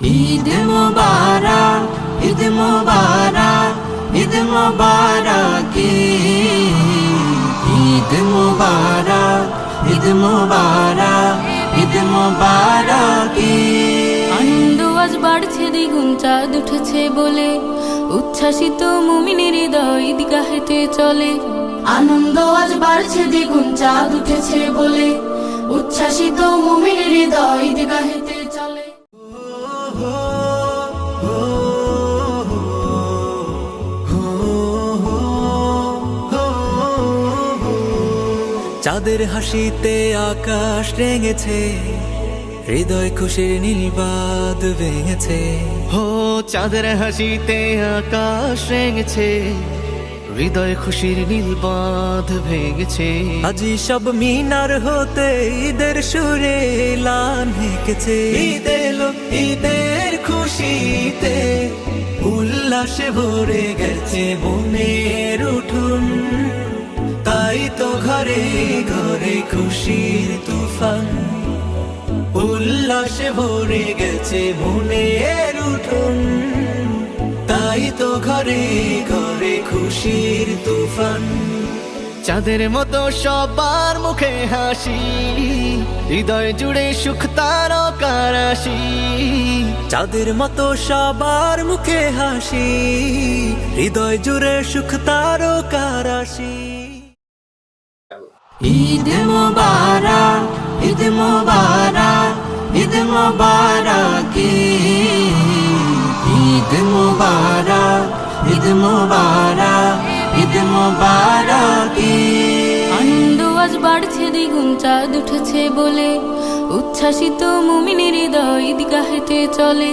ঈদ আনন্দ আজ বাড়ছে দ্বিগুণ চাঁদ উঠেছে বলে। উচ্ছ্বাসিত মুমিনের হৃদয় ঈদগাহেতে চলে। আনন্দ আজ বাড়ছে দ্বিগুণ চাঁদ উঠেছে বলে। উচ্ছ্বাসিত মুমিনের হৃদয় চাঁদের হাসিতে আকাশ রেঙেছে হৃদয় খুশির নীলবাদ ভেঙেছে। হো চাঁদের হাসিতে আকাশ রেঙেছে হৃদয় খুশির নীলবাঁধ ভেঙেছে। আজি সব মিনার হতে ঈদের সুরে লান হেঁকেছে ঈদ এলো ঈদের খুশিতে উল্লাসে ভরে গেছে মনের উঠুন। তো ঘরে ঘরে খুশির তুফান। উল্লাসে ভরে গেছে মনের উঠুন। তাই তো ঘরে ঘরে খুশির তুফান। চাঁদের মতো সবার মুখে হাসি, হৃদয় জুড়ে সুখ তারকার আসি। চাঁদের মতো সবার মুখে হাসি, হৃদয় জুড়ে সুখ তারও কারাশি ঈদ মোবারক ঈদ মোবারক ঈদ মোবারক ঈদ মোবারক ঈদ মোবারক ঈদ মোবারক। আনন্দ আজ বাড়ছে দ্বিগুণ চাঁদ উঠেছে বলে। উচ্ছ্বাসিত মুমিনের হৃদয় ঈদগাহেতে চলে।